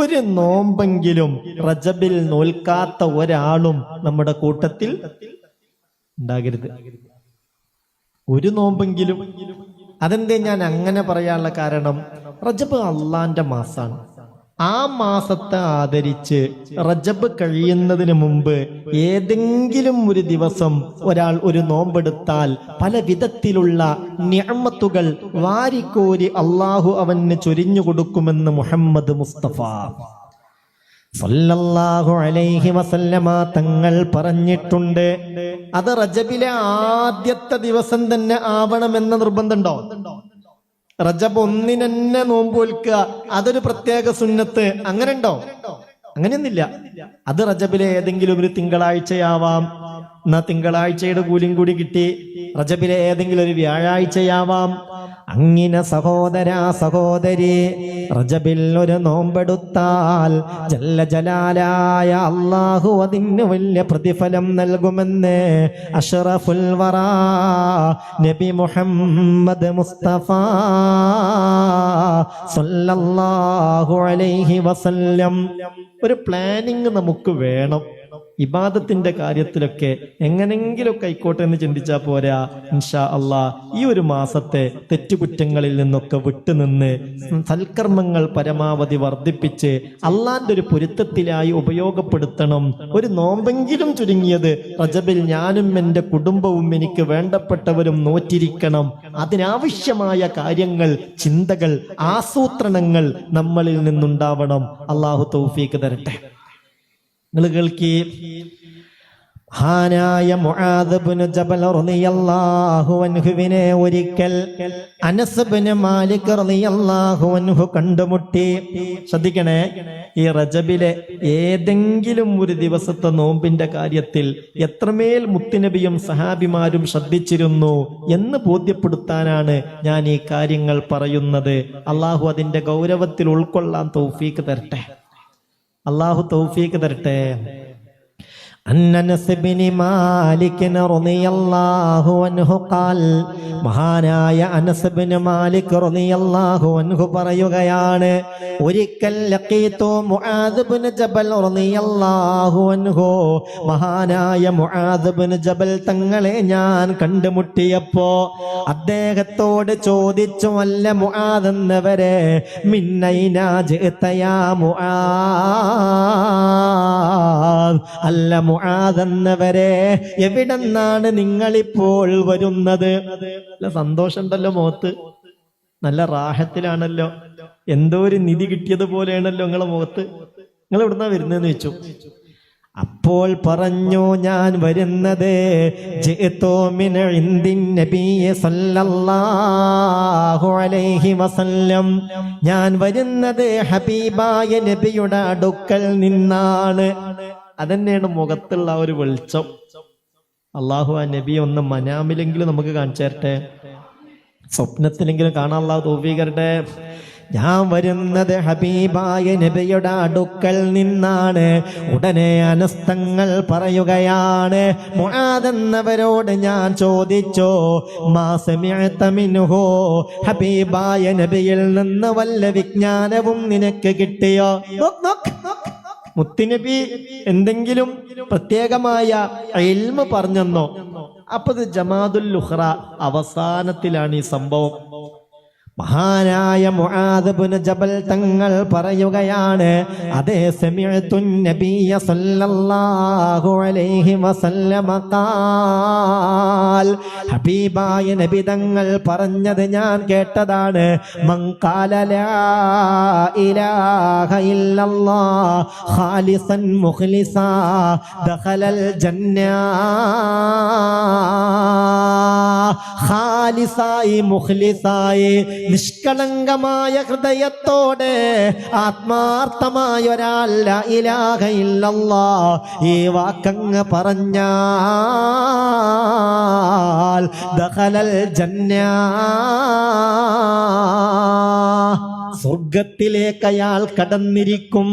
ഒരു നോമ്പെങ്കിലും റജബിൽ നോൽക്കാത്ത ഒരാളും നമ്മുടെ കൂട്ടത്തിൽ ഉണ്ടാകരുത്. ഒരു നോമ്പെങ്കിലും. അതെന്തേ ഞാൻ അങ്ങനെ പറയാനുള്ള കാരണം? റജബ് അള്ളാന്റെ മാസാണ്. ആ മാസത്തെ ആദരിച്ച് റജബ് കഴിയുന്നതിന് മുമ്പ് ഏതെങ്കിലും ഒരു ദിവസം ഒരാൾ ഒരു നോമ്പെടുത്താൽ പല വിധത്തിലുള്ള ഞാമത്തുകൾ വാരിക്കോരി അള്ളാഹു അവന് ചൊരിഞ്ഞു കൊടുക്കുമെന്ന് മുഹമ്മദ് മുസ്തഫ. തങ്ങൾ പറഞ്ഞിട്ടുണ്ട്. അത് റജബിലെ ആദ്യത്തെ ദിവസം തന്നെ ആവണമെന്ന നിർബന്ധമുണ്ടോ? റജബ് ഒന്നിനെന്നെ നോമ്പ് വിൽക്കുക അതൊരു പ്രത്യേക സുന്നത്ത്. അങ്ങനെ ഉണ്ടോ അങ്ങനെയൊന്നില്ല അത് റജബിലെ ഏതെങ്കിലും ഒരു തിങ്കളാഴ്ചയാവാം. എന്നാ തിങ്കളാഴ്ചയുടെ കൂലിയും കൂടി കിട്ടി. റജബിലെ ഏതെങ്കിലും ഒരു വ്യാഴാഴ്ചയാവാം. അങ്ങനെ സഹോദരാ സഹോദരി റജബിൽ ഒരു നോമ്പെടുത്താൽ ജല്ല ജലാലായ അള്ളാഹു അതിന് വലിയ പ്രതിഫലം നൽകുമെന്ന് അഷറഫുൽ വറ നബി മുഹമ്മദ് മുസ്തഫ സല്ലല്ലാഹു അലൈഹി വസല്ലം. ഒരു പ്ലാനിങ് നമുക്ക് വേണം. ഇബാദത്തിന്റെ കാര്യത്തിലൊക്കെ എങ്ങനെങ്കിലൊക്കെ ആയിക്കോട്ടെ എന്ന് ചിന്തിച്ചാൽ പോരാ. ഇൻഷാ അള്ളാ ഈ ഒരു മാസത്തെ തെറ്റുകുറ്റങ്ങളിൽ നിന്നൊക്കെ വിട്ടുനിന്ന് സൽക്കർമ്മങ്ങൾ പരമാവധി വർദ്ധിപ്പിച്ച് അള്ളാന്റെ ഒരു പൊരുത്തത്തിലായി ഉപയോഗപ്പെടുത്തണം. ഒരു നോമ്പെങ്കിലും ചുരുങ്ങിയത് റജബിൽ ഞാനും എന്റെ കുടുംബവും എനിക്ക് വേണ്ടപ്പെട്ടവരും നോറ്റിരിക്കണം. അതിനാവശ്യമായ കാര്യങ്ങൾ ചിന്തകൾ ആസൂത്രണങ്ങൾ നമ്മളിൽ നിന്നുണ്ടാവണം. അള്ളാഹു തൗഫീക്ക് തരട്ടെ. ഹാനായ അൻഹുവിനെ ഒരിക്കൽ മാലിക് റളിയല്ലാഹു അൻഹു കണ്ടുമുട്ടി. ശ്രദ്ധിക്കണേ ഈ റജബിലെ ഏതെങ്കിലും ഒരു ദിവസത്തെ നോമ്പിന്റെ കാര്യത്തിൽ എത്രമേൽ മുത്തുനബിയും സഹാബിമാരും ശ്രദ്ധിച്ചിരുന്നു എന്ന് ബോധ്യപ്പെടുത്താനാണ് ഞാൻ ഈ കാര്യങ്ങൾ പറയുന്നത്. അള്ളാഹു അതിന്റെ ഗൗരവത്തിൽ ഉൾക്കൊള്ളാൻ തൗഫീക്ക് തരട്ടെ. അള്ളാഹു തൗഫീക്ക് തരട്ടെ അന്നനസ് ബിൻ മാലിക് റളിയല്ലാഹു അൻഹു ഖാൽ മഹാനായ അനസ് ബിൻ മാലിക് റളിയല്ലാഹു അൻഹു പറയുകയാണ് ഒരിക്കൽ ലഖീതു മുആദ് ബിൻ ജബൽ റളിയല്ലാഹു അൻഹു. മഹാനായ മുആദ് ബിൻ ജബൽ തങ്ങളെ ഞാൻ കണ്ടുമുട്ടിയപ്പോ അദ്ദേഹത്തോട് ചോദിച്ചു അല്ല മുആദ് എന്നവരെ മിന്നൈനാ ജിഅ്തയാ മുആദ്? അല്ല മുആദ് എന്നവരെ എവിടെന്നാണ് നിങ്ങളിപ്പോൾ വരുന്നത്? നല്ല സന്തോഷമുണ്ടല്ലോ മുഖത്ത് നല്ല റാഹത്തിലാണല്ലോ. എന്തോ ഒരു നിധി കിട്ടിയതുപോലെയാണല്ലോ നിങ്ങളെ മുഖത്ത്. നിങ്ങൾ എവിടുന്നാ വരുന്നതെന്ന് വെച്ചു അപ്പോൾ പറഞ്ഞു ഞാൻ വരുന്നത് ഞാൻ വരുന്നത് ഹബീബായ നബിയുടെ അടുക്കൽ നിന്നാണ്. അതന്നെയാണ് മുഖത്തുള്ള ആ ഒരു വെളിച്ചം. അള്ളാഹു ആ നബി ഒന്ന് മനാമിലെങ്കിലും നമുക്ക് കാണിച്ചു തരട്ടെ സ്വപ്നത്തിലെങ്കിലും കാണാനുള്ള തോഫീകരുടെ ഞാൻ വരുന്നത് ഹബീബായ നബിയുടെ അടുക്കൽ നിന്നാണ്. ഉടനെ അനസ്തങ്ങൾ പറയുകയാണ്. മുഴാതെന്നവരോട് ഞാൻ ചോദിച്ചോ മാസമിഹോ ഹബീബായ നബിയിൽ നിന്ന് വല്ല വിജ്ഞാനവും നിനക്ക് കിട്ടിയോ? നോക്ക്. മുത്തുനബി എന്തെങ്കിലും പ്രത്യേകമായ എൽമ പറഞ്ഞെന്നോ? അപ്പത് ജമാദുൽ ലുഹ്റ അവസാനത്തിലാണ് ഈ സംഭവം. മഹാനായ മുആദബുൻ ജബൽ തങ്ങൾ പറയുകയാണ് അതേ സല്ലല്ലാഹു അലൈഹി വസല്ലമ ഖാൽ. ഹബീബായ നബി തങ്ങൾ പറഞ്ഞത് ഞാൻ കേട്ടതാണ് ഇല്ലല്ലാഹ് ഖാലിസൻ ദഖലൽ ജന്ന. നിഷ്കളങ്കമായ ഹൃദയത്തോടെ ആത്മാർത്ഥമായ ഒരാൾ ലാ ഇലാഹ ഇല്ലല്ലാ ഈ വാക്കങ്ങ് പറഞ്ഞാൽ ജന്യ സ്വർഗത്തിലേക്ക് അയാൾ കടന്നിരിക്കും.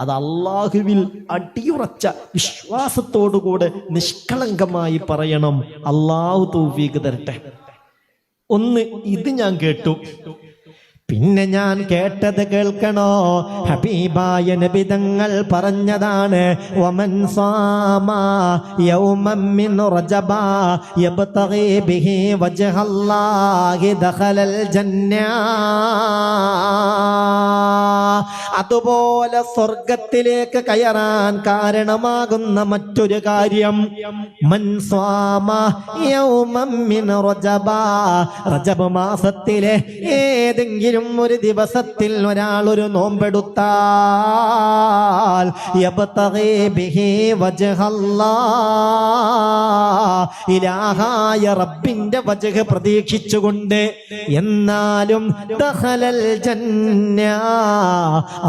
അത് അള്ളാഹുവിൽ അടിയുറച്ച വിശ്വാസത്തോടുകൂടെ നിഷ്കളങ്കമായി പറയണം. അള്ളാഹു തൗഫീഖ് തരട്ടെ. ഒന്ന് ഇത് ഞാൻ കേട്ടു. പിന്നെ ഞാൻ കേട്ടത് കേൾക്കണോ? ഹബീബായ നബിതങ്ങൾ പറഞ്ഞതാണ് വമൻ സ്വാമാ മിൻ റജബ ബിഹി ദഖലൽ ജന്ന. അതുപോലെ സ്വർഗത്തിലേക്ക് കയറാൻ കാരണമാകുന്ന മറ്റൊരു കാര്യം മൻ സ്വാമ യൗമൻ മിൻ റജബ. റജബ് മാസത്തിലെ ഏതെങ്കിലും ഒരു ദിവസത്തിൽ ഒരാൾ ഒരു നോമ്പെടുത്താൽ ഇലാഹായ റബ്ബിന്റെ പ്രതീക്ഷിച്ചുകൊണ്ട് എന്നാലും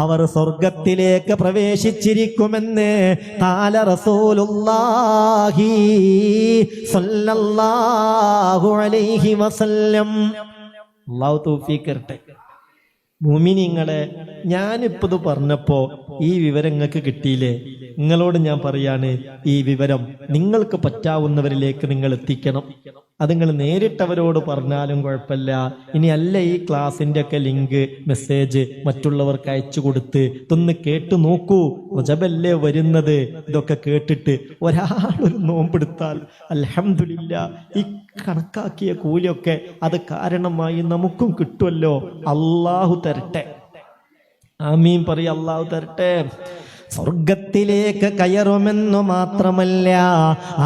അവർ സ്വർഗത്തിലേക്ക് പ്രവേശിച്ചിരിക്കുമെന്ന് കാല റസൂലുള്ളാഹി സ്വല്ലല്ലാഹു അലൈഹി വസല്ലം. അള്ളാഹു തൗഫീഖ് തരട്ടെ. മുമിനിങ്ങളെ ഞാനിപ്പത് പറഞ്ഞപ്പോ ഈ വിവരം നിങ്ങൾക്ക് കിട്ടിയില്ലേ? നിങ്ങളോട് ഞാൻ പറയാണ് ഈ വിവരം നിങ്ങൾക്ക് പറ്റാവുന്നവരിലേക്ക് നിങ്ങൾ എത്തിക്കണം. അത് നിങ്ങൾ നേരിട്ടവരോട് പറഞ്ഞാലും കുഴപ്പമില്ല. ഇനി അല്ല ഈ ക്ലാസിന്റെ ഒക്കെ ലിങ്ക് മെസ്സേജ് മറ്റുള്ളവർക്ക് അയച്ചു കൊടുത്ത് ഇതൊന്ന് കേട്ടു നോക്കൂ. റജബല്ലേ വരുന്നത്? ഇതൊക്കെ കേട്ടിട്ട് ഒരാൾ ഒരു നോമ്പെടുത്താൽ അലഹമില്ല ഈ കണക്കാക്കിയ കൂലിയൊക്കെ അത് കാരണമായി നമുക്കും കിട്ടുമല്ലോ അള്ളാഹു തരട്ടെ. ആമീൻ പറയ അള്ളാഹു തരട്ടെ. സ്വർഗത്തിലേക്ക് കയറുമെന്നു മാത്രമല്ല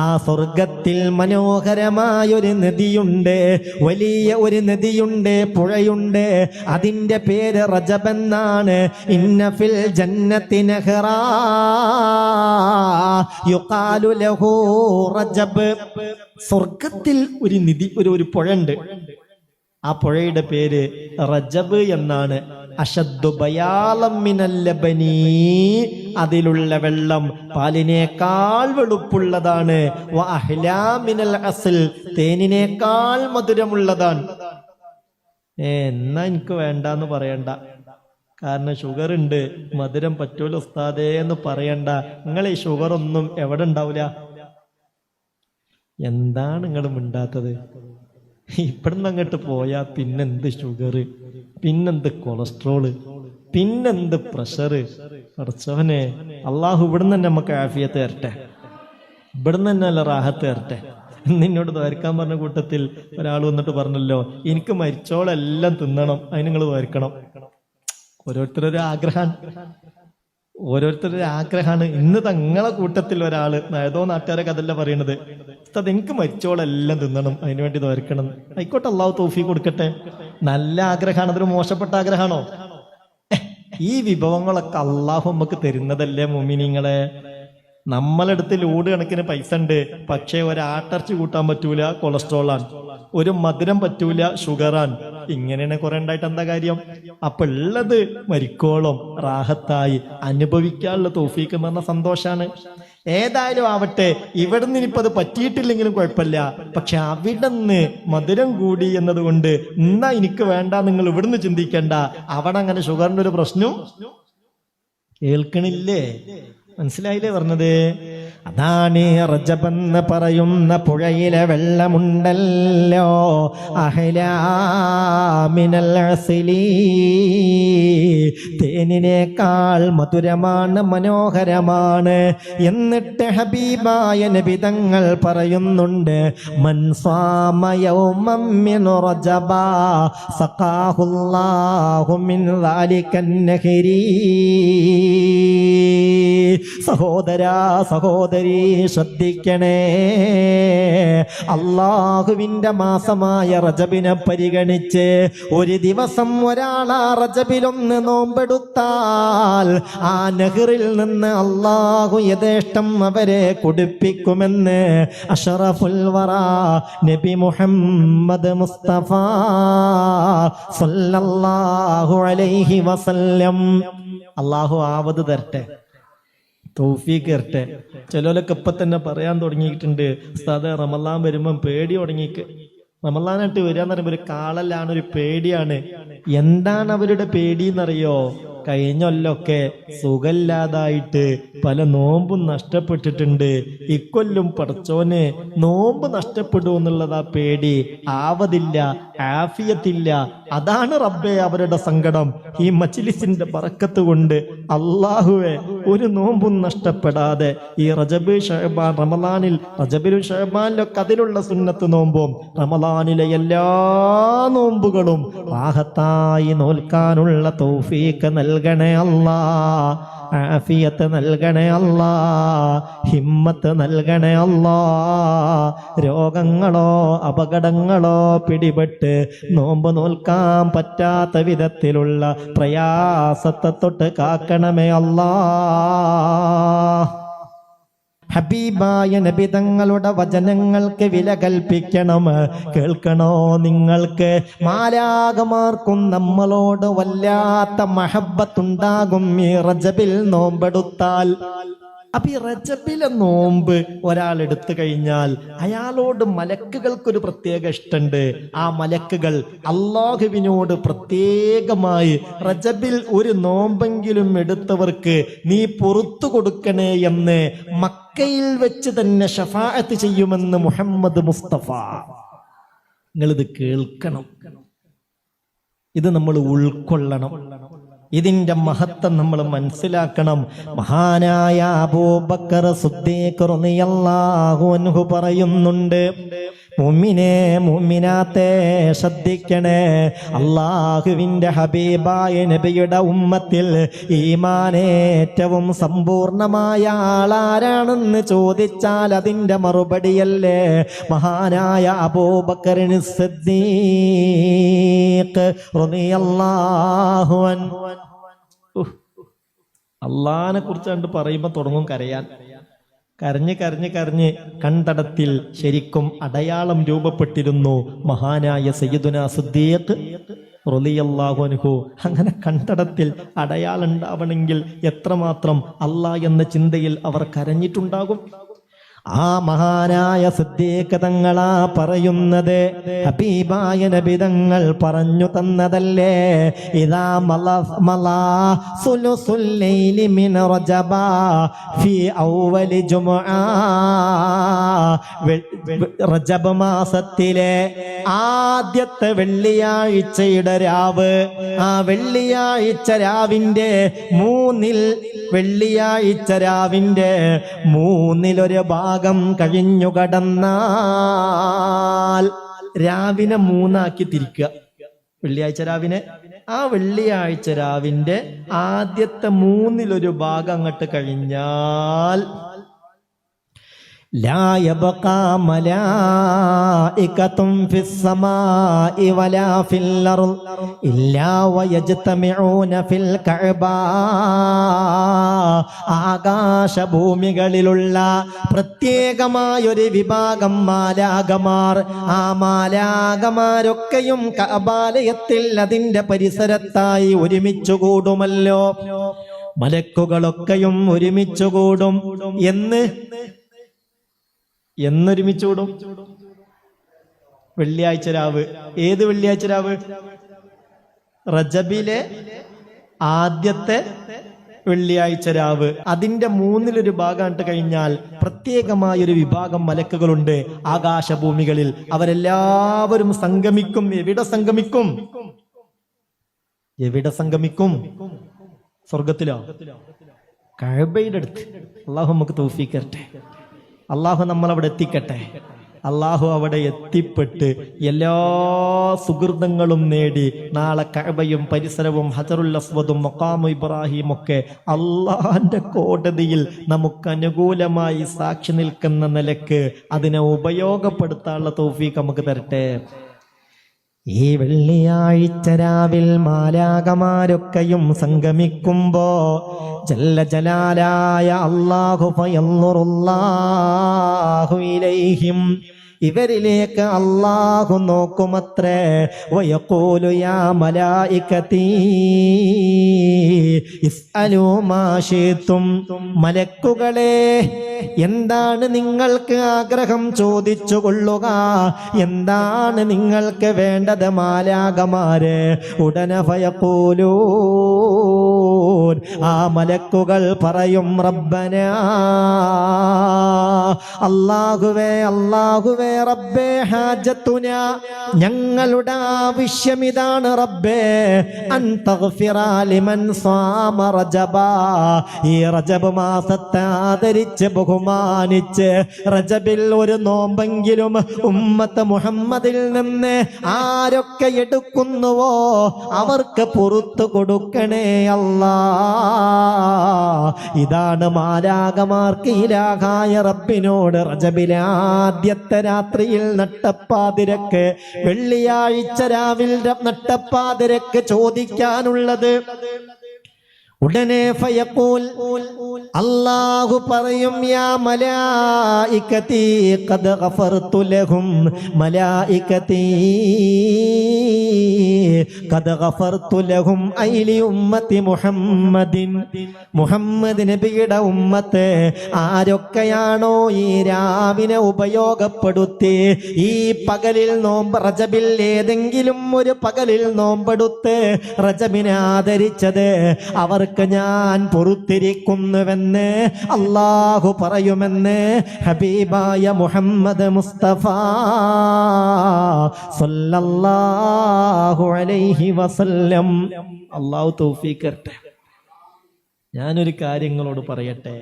ആ സ്വർഗത്തിൽ മനോഹരമായൊരു നദിയുണ്ട് വലിയ ഒരു നദിയുണ്ട് പുഴയുണ്ട്. അതിന്റെ പേര് റജബെന്നാണ് ഇന്നഫിൽ ജന്നത്തി നഹ്റാ യുഖാലു ലഹു റജബ്. സ്വർഗത്തിൽ ഒരു നിധി ഒരു ഒരു പുഴ ഉണ്ട് ആ പുഴയുടെ പേര് റജബ് എന്നാണ്. അതിലുള്ള വെള്ളം പാലിനേക്കാൾ വെളുപ്പുള്ളതാണ്. വ അഹ്ലാ മിനൽ തേനിനേക്കാൾ മധുരമുള്ളതാണ്. ഏ എന്നാ എനിക്ക് വേണ്ടാന്ന് പറയണ്ട. കാരണം ഷുഗർ ഉണ്ട് മധുരം പറ്റൂല ഉസ്താദേ എന്ന് പറയണ്ട. നിങ്ങൾ ഈ ഷുഗർ ഒന്നും എവിടെ ഉണ്ടാവില്ല എന്താണ് നിങ്ങൾ മിണ്ടാത്തത്? ഇവിടുന്ന് അങ്ങോട്ട് പോയാ പിന്നെന്ത് ഷുഗർ പിന്നെന്ത് കൊളസ്ട്രോൾ പിന്നെന്ത് പ്രഷറ് അടച്ചവനെ അള്ളാഹു ഇവിടുന്ന് തന്നെ നമുക്ക് ആഫിയത്ത് തരട്ടെ. ഇവിടുന്ന് തന്നെ അല്ല റാഹത്ത് തരട്ടെ. നിന്നോട് തോരക്കാൻ പറഞ്ഞ കൂട്ടത്തിൽ ഒരാൾ വന്നിട്ട് പറഞ്ഞല്ലോ എനിക്ക് മരിച്ചോളെല്ലാം തിന്നണം അതിന് നിങ്ങൾ തോരക്കണം ഓരോരുത്തരൊരു ആഗ്രഹം. ഓരോരുത്തരുടെ ആഗ്രഹമാണ്. ഇന്ന് തങ്ങളെ കൂട്ടത്തിൽ ഒരാൾ ഏതോ നാട്ടുകാരൊക്കെ കഥല്ല പറയണത്. അത് എനിക്ക് മരിച്ചോളെല്ലാം തിന്നണം. അതിനു വേണ്ടി ദ്വാരക്കണം ആയിക്കോട്ടെ അള്ളാഹു തോഫി കൊടുക്കട്ടെ. നല്ല ആഗ്രഹമാണ്. അതൊരു മോശപ്പെട്ട ആഗ്രഹമാണോ? ഈ വിഭവങ്ങളൊക്കെ അള്ളാഹു നമുക്ക് തരുന്നതല്ലേ മുമിനിങ്ങളെ? നമ്മളെടുത്ത് ലോഡ് കണക്കിന് പൈസ ഉണ്ട്. പക്ഷേ ഒരാട്ടർച്ച് കൂട്ടാൻ പറ്റൂല കൊളസ്ട്രോളാണ്. ഒരു മധുരം പറ്റൂല ഷുഗറാൻ ഇങ്ങനെയാണ് കുറെ ഉണ്ടായിട്ട് എന്താ കാര്യം? അപ്പൊ ഉള്ളത് മരിക്കോളം റാഹത്തായി അനുഭവിക്കാനുള്ള തോഫീക്ക് പറഞ്ഞ സന്തോഷാണ്. ഏതായാലും ആവട്ടെ ഇവിടുന്ന് ഇനിയിപ്പോ അത് പറ്റിയിട്ടില്ലെങ്കിലും കുഴപ്പമില്ല. പക്ഷെ അവിടെ നിന്ന് മധുരം കൂടി എന്നതുകൊണ്ട് എന്നാ എനിക്ക് വേണ്ട നിങ്ങൾ ഇവിടുന്ന് ചിന്തിക്കേണ്ട. അവിടെ അങ്ങനെ ഷുഗറിന്റെ ഒരു പ്രശ്നം? കേൾക്കണില്ലേ? മനസ്സിലായില്ലേ പറഞ്ഞത്? അതാണ് റജബെന്ന് പറയുന്ന പുഴയിലെ വെള്ളമുണ്ടല്ലോ. തേനിനേക്കാൾ മധുരമാണ് മനോഹരമാണ്. എന്നിട്ട് ഹബീബായ നബിതങ്ങൾ പറയുന്നുണ്ട് മൻസ്വാമയോ മിൻ സഹോദരാ സഹോദരി ശ്രദ്ധിക്കണേ. അള്ളാഹുവിന്റെ മാസമായ റജബിനെ പരിഗണിച്ച് ഒരു ദിവസം ഒരാൾ ആ റജബിലൊന്ന് നോമ്പെടുത്താൽ ആ നെഹ്റിൽ നിന്ന് അള്ളാഹു യഥേഷ്ടം അവരെ കുടിപ്പിക്കുമെന്ന് അഷറഫുൽ നബി മുഹമ്മദ് മുസ്തഫ സല്ലല്ലാഹു അലൈഹി വസല്ലം. അള്ളാഹു ആവത് തരട്ടെ. തൗഫീഖ് തരട്ടെ ചിലരൊക്കെ ഇപ്പൊ തന്നെ പറയാൻ തുടങ്ങിയിട്ടുണ്ട് ഉസ്താദ് റമലാൻ വരുമ്പം പേടി തുടങ്ങിക്ക്. റമലാനായിട്ട് വരിക എന്ന് പറയുമ്പോൾ ഒരു കാളല്ലാണ് ഒരു പേടിയാണ്. എന്താണ് അവരുടെ പേടി എന്നറിയോ? കഴിഞ്ഞൊല്ലൊക്കെ സുഖമില്ലാതായിട്ട് പല നോമ്പും നഷ്ടപ്പെട്ടിട്ടുണ്ട്. ഇക്കൊല്ലും പടച്ചോന് നോമ്പ് നഷ്ടപ്പെടും എന്നുള്ളത് ആ പേടി. ആവതില്ല. ആഫിയത്തില്ല. അതാണ് റബ്ബെ അവരുടെ സങ്കടം. ഈ മച്ചിലിസിന്റെ പറക്കത്ത് കൊണ്ട് അള്ളാഹുവെ ഒരു നോമ്പും നഷ്ടപ്പെടാതെ ഈ റജബ് ഷഹബാൻ റമലാനിൽ റജബിലും ഷഹബാനിലൊക്കെ അതിലുള്ള സുന്നത്ത് നോമ്പും റമലാനിലെ എല്ലാ നോമ്പുകളും ആഹത്തായി നോൽക്കാനുള്ള തൗഫീക്ക് നൽകണേ അല്ലാ ആഫിയത്ത് നൽകണേ അല്ലാ ഹിമ്മത്ത് നൽകണേ അല്ലാ. രോഗങ്ങളോ അപകടങ്ങളോ പിടിപെട്ട് നോമ്പ് നോൽക്കാൻ പറ്റാത്ത വിധത്തിലുള്ള പ്രയാസത്തെ തൊട്ട് കാക്കണമേ അല്ലാ. ഹബീബായ നബി തങ്ങളുടെ വചനങ്ങൾക്ക് വില കൽപ്പിക്കണം. കേൾക്കണോ നിങ്ങൾക്ക്? മാലാകമാർക്കും നമ്മളോട് വല്ലാത്ത മഹബത്തുണ്ടാകും ഈ റജബിൽ നോമ്പെടുത്താൽ. അപ്പൊ ഈ റജബിലെ നോമ്പ് ഒരാൾ എടുത്തു കഴിഞ്ഞാൽ അയാളോട് മലക്കുകൾക്കൊരു പ്രത്യേക ഇഷ്ടമുണ്ട് ആ മലക്കുകൾ അള്ളാഹുവിനോട് പ്രത്യേകമായി റജബിൽ ഒരു നോമ്പെങ്കിലും എടുത്തവർക്ക് നീ പുറത്തു കൊടുക്കണേ എന്ന് മക്കയിൽ വെച്ച് തന്നെ ഷഫാഅത്ത് ചെയ്യുമെന്ന് മുഹമ്മദ് മുസ്തഫ. നിങ്ങളിത് കേൾക്കണം. ഇത് നമ്മൾ ഉൾക്കൊള്ളണം. ഇതിന്റെ മഹത്വം നമ്മൾ മനസ്സിലാക്കണം. മഹാനായ അബൂബക്കർ പറയുന്നുണ്ട് മുമ്മിനെ മുമ്മിനാത്തെ ശ്രദ്ധിക്കണേ അള്ളാഹുവിന്റെ ഹബീബായ നബിയുടെ ഉമ്മത്തിൽ ഈമാനേറ്റവും സമ്പൂർണമായ ആളാരാണെന്ന് ചോദിച്ചാൽ അതിന്റെ മറുപടിയല്ലേ? മഹാനായ അബൂബക്കറിന് അള്ളാനെ കുറിച്ച് കണ്ട് പറയുമ്പോൾ തുടങ്ങും കരയാൻ. കരഞ്ഞ് കരഞ്ഞ് കരഞ്ഞ് കണ്ടടത്തിൽ ശരിക്കും അടയാളം രൂപപ്പെട്ടിരുന്നു മഹാനായ സയ്യിദുന സിദ്ദീഖ് റളിയല്ലാഹു അൻഹു. അങ്ങനെ കണ്ടടത്തിൽ അടയാളം ഉണ്ടാവണമെങ്കിൽ എത്രമാത്രം അല്ലാ എന്ന ചിന്തയിൽ അവർ കരഞ്ഞിട്ടുണ്ടാകും? ആ മഹാനായ സിദ്ധീകതങ്ങളാ തങ്ങളാ പറയുന്നത്. ഹബീബായ നബിതങ്ങൾ പറഞ്ഞു തന്നതല്ലേ? ഇതാ മല മലാ ലൈലി റജബ ഫീ റജബ് മാസത്തിലെ ആദ്യത്തെ വെള്ളിയാഴ്ചയുടെ രാവ്. ആ വെള്ളിയാഴ്ച രാവിന്റെ മൂന്നിൽ വെള്ളിയാഴ്ച രാവിന്റെ മൂന്നിലൊരു ഭാഗം കഴിഞ്ഞു കടന്നാൽ രാവിനെ മൂന്നാക്കി തിരിക്കുക. വെള്ളിയാഴ്ച രാവിനെ? ആ വെള്ളിയാഴ്ച രാവിന്റെ ആദ്യത്തെ മൂന്നിലൊരു ഭാഗം അങ്ങോട്ട് കഴിഞ്ഞാൽ لا يبقى ملائكة في السماء ولا في الأرض إلا ويجتمعون في الكعبة ആകാശഭൂമികളിലുള്ള പ്രത്യേകമായൊരു വിഭാഗം മാലാകമാർ ആ മാലാകമാരൊക്കെയും കബാലയത്തിൽ അതിന്റെ പരിസരത്തായി ഒരുമിച്ചു കൂടുമല്ലോ മലക്കുകളൊക്കെയും ഒരുമിച്ചു കൂടും എന്ന് എന്നൊരുമിച്ച് കൂടും വെള്ളിയാഴ്ച രാവ്. ഏത് വെള്ളിയാഴ്ച രാവ്? റജബിലെ ആദ്യത്തെ വെള്ളിയാഴ്ച രാവ്. അതിന്റെ മൂന്നിലൊരു ഭാഗമായിട്ട് കഴിഞ്ഞാൽ പ്രത്യേകമായൊരു വിഭാഗം മലക്കുകളുണ്ട് ആകാശഭൂമികളിൽ. അവരെല്ലാവരും സംഗമിക്കും. എവിടെ സംഗമിക്കും? എവിടെ സംഗമിക്കും? സ്വർഗത്തിലോ കഴബയുടെ അടുത്ത്. അള്ളാഹു നമുക്ക് തോഫിക്കട്ടെ അള്ളാഹു നമ്മൾ അവിടെ എത്തിക്കട്ടെ. അള്ളാഹു അവിടെ എത്തിപ്പെട്ട് എല്ലാ സുഹൃതങ്ങളും നേടി നാളെ കഅബയും പരിസരവും ഹജറുൽ അസ്വദും മൊക്കാമു ഇബ്രാഹിം ഒക്കെ അള്ളാഹിന്റെ കോടതിയിൽ നമുക്ക് അനുകൂലമായി സാക്ഷി നിൽക്കുന്ന നിലയ്ക്ക് അതിനെ ഉപയോഗപ്പെടുത്താനുള്ള തൗഫീഖ് നമുക്ക് തരട്ടെ. ഈ വെള്ളിയാഴ്ച രാവിൽ മാലാകമാരൊക്കെയും സംഗമിക്കുമ്പോ ജല്ല ജലാലായ അള്ളാഹു ഫയന്നുറുല്ലാഹു ഇലൈഹിം. ഇവരിലേക്ക് അള്ളാഹു നോക്കുമത്രേ. വയക്കോലു യാ മലക്കുകളെ എന്താണ് നിങ്ങൾക്ക് ആഗ്രഹം ചോദിച്ചു കൊള്ളുക? എന്താണ് നിങ്ങൾക്ക് വേണ്ടത് മാലാകമാര് ഉടനെ ഭയപ്പോലൂ ആ മലക്കുകൾ പറയും റബ്ബന അല്ലാഹുവേ അല്ലാഹുവേ റബ്ബേ ഹാജത്തുന. ഞങ്ങളുടെ ആവശ്യം ഇതാണ് റബ്ബേ അൻ സ്വാമ റജബ. ഈ റജബ് മാസത്തെ ആദരിച്ച് ബഹുമാനിച്ച് റജബിൽ ഒരു നോമ്പെങ്കിലും ഉമ്മത്ത് മുഹമ്മദിൽ നിന്ന് ആരൊക്കെ എടുക്കുന്നുവോ അവർക്ക് പുറത്തു കൊടുക്കണേ അല്ലാ. ഇതാണ് മാരാകമാർക്ക് ഇലാഹായ റബ്ബിനോട് റജബിലെ ആദ്യത്തെ രാത്രിയിൽ നട്ടപ്പാതിരക്ക് വെള്ളിയാഴ്ച രാവിൽ നട്ടപ്പാതിരക്ക് ചോദിക്കാനുള്ളത്. ഉടനെ ഫയഖൂൽ അല്ലാഹു പറയും യാ മലായികതി ഖദ് ഗഫർതു ലഹും മലായികതി ഖദ് ഗഫർതു ലഹും ഐലി ഉമ്മത്തി മുഹമ്മദിൻ. മുഹമ്മദ് നബിയുടെ ഉമ്മത്ത് ആരൊക്കെയാണോ ഈ രാവിനെ ഉപയോഗപ്പെടുത്തി? ഈ പകലിൽ നോമ്പ് റജബിൽ ഏതെങ്കിലും ഒരു പകലിൽ നോമ്പെടുത്ത് റജബിനെ ആദരിച്ചത് അവർക്ക് ഞാൻ പൊറുത്തിരിക്കുന്നുവെന്ന് അള്ളാഹു പറയുമെന്ന് ഹബീബായ മുഹമ്മദ് മുസ്തഫ അലൈഹി വസല്ലം. അള്ളാഹു തൗഫീഖ് ഞാനൊരു കാര്യങ്ങളോട് പറയട്ടെ.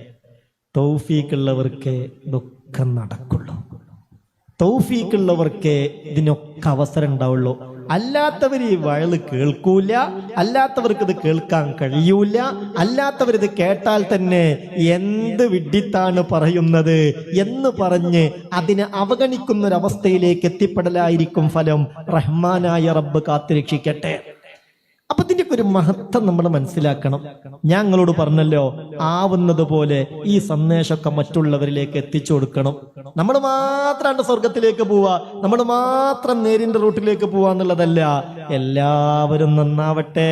തൗഫീക്കുള്ളവർക്ക് ഇതൊക്കെ നടക്കുള്ളൂ. തൗഫീക്കുള്ളവർക്ക് ഇതിനൊക്കെ അവസരം ഉണ്ടാവുള്ളൂ. അല്ലാത്തവർ ഈ വയൽ കേൾക്കൂല അല്ലാത്തവർക്ക് ഇത് കേൾക്കാൻ കഴിയൂല അല്ലാത്തവർ ഇത് കേട്ടാൽ തന്നെ എന്ത് വിഡ്ഢിത്താണ് പറയുന്നത് എന്ന് പറഞ്ഞ് അതിനെ അവഗണിക്കുന്നൊരവസ്ഥയിലേക്ക് എത്തിപ്പെടലായിരിക്കും ഫലം. റഹ്മാനായ റബ്ബ് കാത്തുരക്ഷിക്കട്ടെ. അപ്പൊ ഇതിന്റെ ഒരു മഹത്വം നമ്മൾ മനസ്സിലാക്കണം. ഞാൻ നിങ്ങളോട് പറഞ്ഞല്ലോ ആവുന്നത് പോലെ ഈ സന്ദേശമൊക്കെ മറ്റുള്ളവരിലേക്ക് എത്തിച്ചു കൊടുക്കണം. നമ്മൾ മാത്രമാണ് സ്വർഗത്തിലേക്ക് പോവാ നമ്മൾ മാത്രം നേരിന്റെ റൂട്ടിലേക്ക് പോവാന്നുള്ളതല്ല എല്ലാവരും നന്നാവട്ടെ.